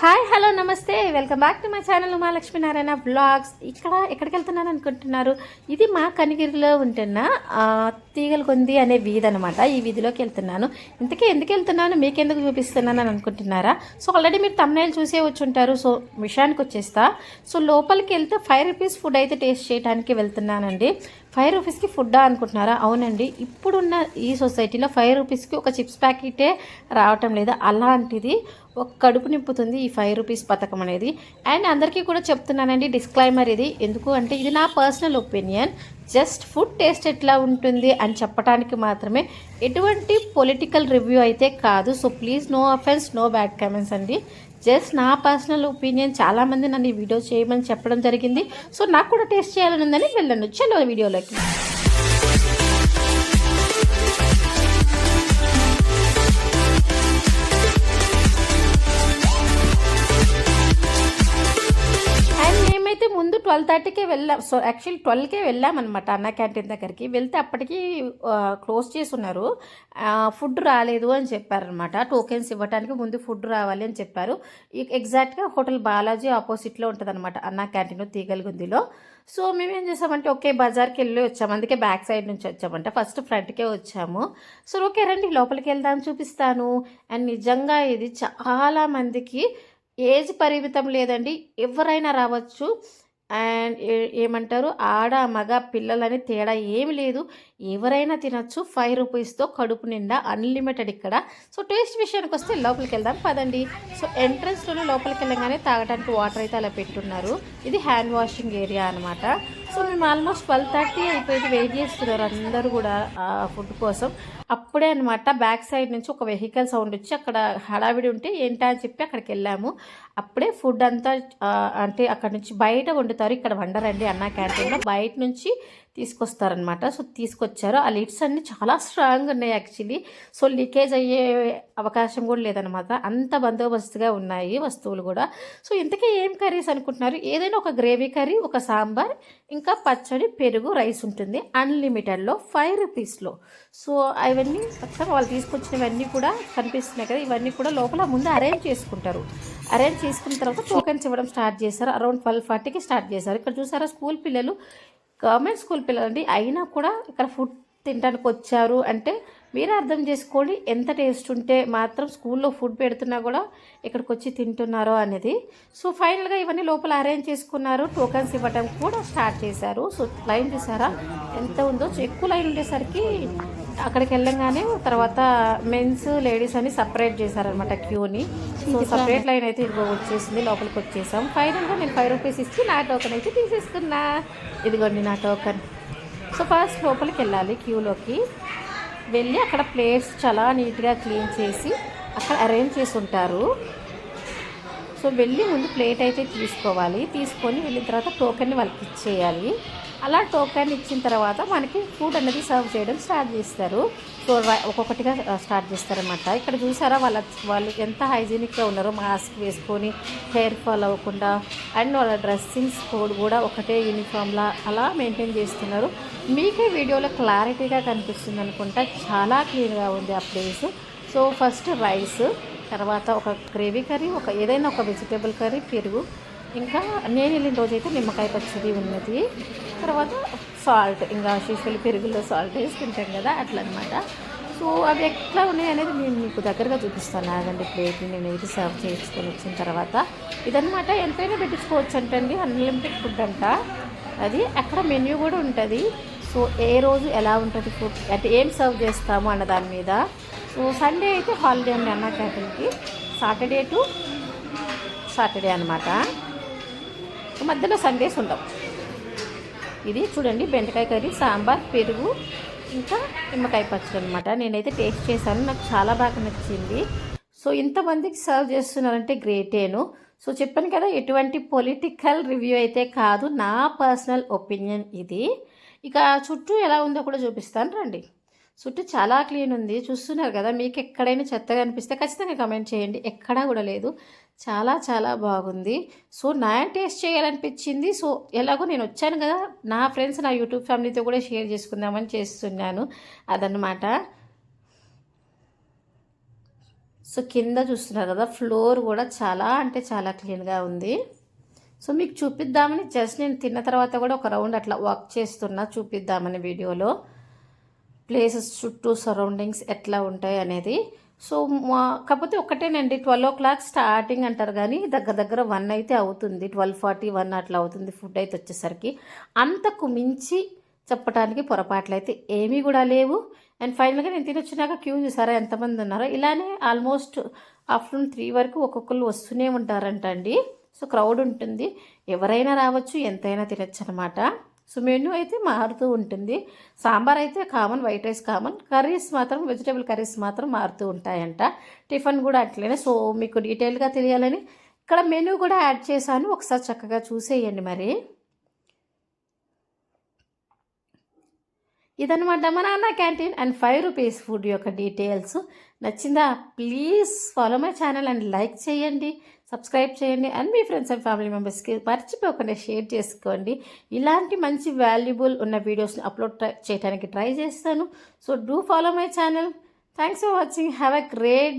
Hi hello నమస్తే. Welcome back to my channel Umalakshminarayana vlogs ఇక్కడ ఎక్కడికి వెళ్తున్నాను అనుకుంటున్నారు? ఇది మా కనిగిరిలో ఉంటున్న ఆ, తీగల కొంది అనే వీధి అనమాట ఈ వీధిలోకి వెళ్తున్నాను. ఇంతకీ ఎందుకు వెళ్తున్నాను? మీకెందుకు చూపిస్తున్నాను అని అనుకుంటున్నారా? సో ఆల్రెడీ మీరు తమ్నేలు చూసే వచ్చి ఉంటారు సో విషయానికి వచ్చేస్తా సో లోపలికి వెళ్తే ఫైవ్ రూపీస్ ఫుడ్ అయితే టేస్ట్ చేయడానికి వెళ్తున్నానండి. ఫైవ్ రూపీస్కి ఫుడ్డా అనుకుంటున్నారా? అవునండి. ఇప్పుడున్న ఈ సొసైటీలో ఫైవ్ రూపీస్కి ఒక చిప్స్ ప్యాకెటే రావటం లేదా. అలాంటిది ఒక కడుపు నింపుతుంది ఈ ఫైవ్ రూపీస్ పథకం అనేది. అండ్ అందరికీ కూడా చెప్తున్నానండి డిస్క్లైమర్ ఇది. ఎందుకు అంటే ఇది నా personal opinion. Just food taste ఎట్లా ఉంటుంది అని చెప్పడానికి మాత్రమే. ఎటువంటి పొలిటికల్ రివ్యూ అయితే కాదు. So please no offence no bad comments అండి. జస్ట్ నా పర్సనల్ ఒపీనియన్ చాలామంది నన్ను ఈ వీడియో చేయమని చెప్పడం జరిగింది. సో నాకు కూడా టేస్ట్ చేయాలని ఉందని వెళ్ళండి చలో వీడియోలోకి. ట్వెల్వ్ థర్టీకే వెళ్ళాం. సో యాక్చువల్లీ ట్వెల్వ్కే వెళ్ళామన్నమాట అన్న క్యాంటీన్ దగ్గరికి. వెళ్తే అప్పటికి క్లోజ్ చేసి ఉన్నారు. ఫుడ్ రాలేదు అని చెప్పారనమాట టోకెన్స్ ఇవ్వడానికి ముందు ఫుడ్ రావాలి అని చెప్పారు. ఎగ్జాక్ట్గా హోటల్ బాలాజీ ఆపోజిట్లో ఉంటుంది అనమాట అన్న క్యాంటీన్ తీగలగుందిలో. సో మేము ఏం చేసామంటే ఓకే బజార్కి వెళ్ళి వచ్చాము అందుకే బ్యాక్ సైడ్ నుంచి వచ్చామంటే. ఫస్ట్ ఫ్రంట్కే వచ్చాము. సో ఓకే రండి లోపలికి వెళ్దాం చూపిస్తాను. అండ్ నిజంగా ఇది చాలా మందికి ఏజ్ పరిమితం లేదండి. ఎవరైనా రావచ్చు. అండ్ ఏమంటారు? ఆడ మగ పిల్లలని తేడా ఏమి లేదు. ఎవరైనా తినచ్చు. ఫైవ్ రూపీస్తో కడుపు నిండా అన్లిమిటెడ్ ఇక్కడ. సో టేస్ట్ విషయానికి వస్తే లోపలికి వెళ్దాం. పదండి. సో ఎంట్రన్స్లోనే లోపలికి వెళ్ళగానే తాగడానికి వాటర్ అయితే అలా పెట్టున్నారు. ఇది హ్యాండ్ వాషింగ్ ఏరియా అనమాట సో మేము ఆల్మోస్ట్ ట్వెల్వ్ థర్టీ అయిపోయింది వెయిట్ చేస్తున్నారు అందరూ కూడా ఫుడ్ కోసం. అప్పుడే అనమాట బ్యాక్ సైడ్ నుంచి ఒక వెహికల్ సౌండ్ వచ్చి అక్కడ హడావిడి ఉంటే ఏంటా అని చెప్పి అక్కడికి వెళ్ళాము. అప్పుడే ఫుడ్ అంతా అంటే అక్కడ నుంచి బయట వండుతారు. ఇక్కడ వండరండి అన్న క్యాంటీన్లో బయట నుంచి తీసుకొస్తారనమాట సో తీసుకొచ్చారు. ఆ లిడ్స్ అన్నీ చాలా స్ట్రాంగ్ ఉన్నాయి యాక్చువల్లీ. సో లీకేజ్ అయ్యే అవకాశం కూడా లేదనమాట అంత బందోబస్తుగా ఉన్నాయి వస్తువులు కూడా. సో ఇంతకీ ఏం కర్రీస్ అనుకుంటున్నారు? ఏదైనా ఒక గ్రేవీ కర్రీ ఒక సాంబార్ ఇంకా పచ్చడి పెరుగు రైస్ ఉంటుంది. అన్లిమిటెడ్లో ఫైవ్ రూపీస్లో. సో అవన్నీ మొత్తం వాళ్ళు తీసుకొచ్చినవన్నీ కూడా కనిపిస్తున్నాయి కదా. ఇవన్నీ కూడా లోపల ముందు అరేంజ్ చేసుకుంటారు. అరేంజ్ చేసుకున్న తర్వాత టోకెన్స్ ఇవ్వడం స్టార్ట్ చేశారు. అరౌండ్ ట్వెల్వ్ ఫార్టీకి స్టార్ట్ చేశారు. ఇక్కడ చూసారా? స్కూల్ పిల్లలు గవర్నమెంట్ స్కూల్ పిల్లలండి అయినా కూడా ఇక్కడ ఫుడ్ తినడానికి వచ్చారు అంటే మీరు అర్థం చేసుకోండి ఎంత టేస్ట్ ఉంటే మాత్రం స్కూల్లో ఫుడ్ పెడుతున్నా కూడా ఇక్కడికి వచ్చి తింటున్నారో అనేది. సో ఫైనల్గా ఇవన్నీ లోపల అరేంజ్ చేసుకున్నారు టోకన్స్ ఇవ్వడం కూడా స్టార్ట్ చేశారు. సో లైన్ చూసారా? ఎంత ఉందో? ఎక్కువ లైన్ ఉండేసరికి అక్కడికి వెళ్ళంగానే తర్వాత మెన్స్ లేడీస్ అని సపరేట్ చేశారనమాట క్యూని. సో సపరేట్ లైన్ అయితే ఇదిగో వచ్చేసింది లోపలికి వచ్చేసాం. ఫైనల్గా నేను ఫైవ్ రూపీస్ ఇచ్చి నా టోకెన్ అయితే తీసేసుకున్నా. ఇదిగోండి నా టోకెన్ సో ఫస్ట్ లోపలికి వెళ్ళాలి క్యూలోకి. వెళ్ళి అక్కడ ప్లేట్స్ చాలా నీట్గా క్లీన్ చేసి అక్కడ అరేంజ్ చేసి ఉంటారు సో వెళ్ళి ముందు ప్లేట్ అయితే తీసుకోవాలి. తీసుకొని వెళ్ళిన తర్వాత టోకెన్ని వాళ్ళకి ఇచ్చేయాలి. అలా టోకెన్ ఇచ్చిన తర్వాత మనకి ఫుడ్ అనేది సర్వ్ చేయడం స్టార్ట్ చేస్తారు. సో ఒక్కొక్కటిగా స్టార్ట్ చేస్తారనమాట ఇక్కడ చూసారా వాళ్ళ వాళ్ళు ఎంత హైజీనిక్గా ఉన్నారో మాస్క్ వేసుకొని హెయిర్ ఫాల్ అవ్వకుండా అండ్ వాళ్ళ డ్రెస్సింగ్స్ కోడ్ కూడా ఒకటే యూనిఫామ్లా అలా మెయింటైన్ చేస్తున్నారు. మీకే వీడియోలో క్లారిటీగా కనిపిస్తుంది అనుకుంటా. చాలా క్లీన్గా ఉంది ఆ ప్లేస్. సో ఫస్ట్ రైస్ తర్వాత ఒక గ్రేవీ కర్రీ ఒక ఏదైనా ఒక వెజిటేబుల్ కర్రీ పెరుగు. ఇంకా నేను వెళ్ళిన రోజైతే నిమ్మకాయ పచ్చడి ఉన్నది. తర్వాత సాల్ట్ ఇంకా యూజువల్లీ పెరుగులో సాల్ట్ వేసి తింటాం కదా అట్లా అనమాట సో అవి ఎట్లా ఉన్నాయి అనేది నేను మీకు దగ్గరగా చూపిస్తాను. ఆగండి ప్లేట్ నేను ఇది సర్వ్ చేసుకొని వచ్చిన తర్వాత. ఇదనమాట ఎంతైనా పెట్టించుకోవచ్చు అంటండి అన్లిమిటెడ్ ఫుడ్ అంట. అది అక్కడ మెన్యూ కూడా ఉంటుంది. సో ఏ రోజు ఎలా ఉంటుంది ఫుడ్ అంటే ఏం సర్వ్ చేస్తాము అన్న దాని మీద. సో సండే అయితే హాలిడే అండి అన్న క్యాంటీన్కి సాటర్డే టు సాటర్డే అనమాట మధ్యలో సండేస్ ఉండవు ఇది చూడండి బెండకాయ కర్రీ సాంబార్ పెరుగు ఇంకా నిమ్మకాయ పచ్చడి అనమాట నేనైతే టేస్ట్ చేశాను నాకు చాలా బాగా నచ్చింది. సో ఇంతమందికి సర్వ్ చేస్తున్నారంటే గ్రేటేను సో చెప్పాను కదా ఎటువంటి పొలిటికల్ రివ్యూ అయితే కాదు నా పర్సనల్ ఒపీనియన్ ఇది. ఇక చుట్టూ ఎలా ఉందో కూడా చూపిస్తాను రండి. చుట్టూ చాలా క్లీన్ ఉంది. చూస్తున్నారు కదా మీకు ఎక్కడైనా చెత్తగా అనిపిస్తే ఖచ్చితంగా కమెంట్ చేయండి. ఎక్కడా కూడా లేదు. చాలా చాలా బాగుంది. సో నా టేస్ట్ చేయాలనిపించింది. సో ఎలాగో నేను వచ్చాను కదా నా ఫ్రెండ్స్ నా యూట్యూబ్ ఫ్యామిలీతో కూడా షేర్ చేసుకుందామని చేస్తున్నాను అదనమాట సో కింద చూస్తున్నారు కదా ఫ్లోర్ కూడా చాలా అంటే చాలా క్లీన్గా ఉంది. సో మీకు చూపిద్దామని జస్ట్ నేను తిన్న తర్వాత కూడా ఒక రౌండ్ అట్లా వాక్ చేస్తున్నా చూపిద్దామని వీడియోలో. ప్లేసెస్ చుట్టూ సరౌండింగ్స్ ఎట్లా ఉంటాయి అనేది. సో మా కాకపోతే ఒకటేనండి ట్వెల్వ్ ఓ క్లాక్ స్టార్టింగ్ అంటారు కానీ దగ్గర దగ్గర వన్ అయితే అవుతుంది. ట్వెల్వ్ ఫార్టీ వన్ అట్లా అవుతుంది ఫుడ్ అయితే వచ్చేసరికి. అంతకు మించి చెప్పడానికి పొరపాట్లు అయితే ఏమీ కూడా లేవు. అండ్ ఫైనల్గా నేను తినొచ్చినాక క్యూ చూసారా ఎంతమంది ఉన్నారో? ఇలానే ఆల్మోస్ట్ ఆఫ్టర్నూన్ త్రీ వరకు ఒక్కొక్కరు వస్తూనే ఉంటారంట అండి సో క్రౌడ్ ఉంటుంది. ఎవరైనా రావచ్చు ఎంతైనా తినచ్చు అనమాట సో మెనూ అయితే మారుతూ ఉంటుంది. సాంబార్ అయితే common white rice common. Curries మాత్రం వెజిటేబుల్ కర్రీస్ మాత్రం మారుతూ ఉంటాయంట. టిఫిన్ కూడా అట్లనే. సో మీకు డీటెయిల్గా తెలియాలని ఇక్కడ మెనూ కూడా యాడ్ చేశాను. ఒకసారి చక్కగా చూసేయండి మరి. ఇదనమాట మా నాన్న canteen and five rupees food యొక్క డీటెయిల్స్. నచ్చిందా? Please follow my channel and like చేయండి. సబ్స్క్రైబ్ చేయండి అండ్ మీ ఫ్రెండ్స్ అండ్ ఫ్యామిలీ మెంబర్స్కి మర్చిపోకుండా షేర్ చేసుకోండి. ఇలాంటి మంచి వాల్యుబుల్ ఉన్న వీడియోస్ని అప్లోడ్ చేయడానికి ట్రై చేస్తాను. So do follow my channel. Thanks for watching. Have a great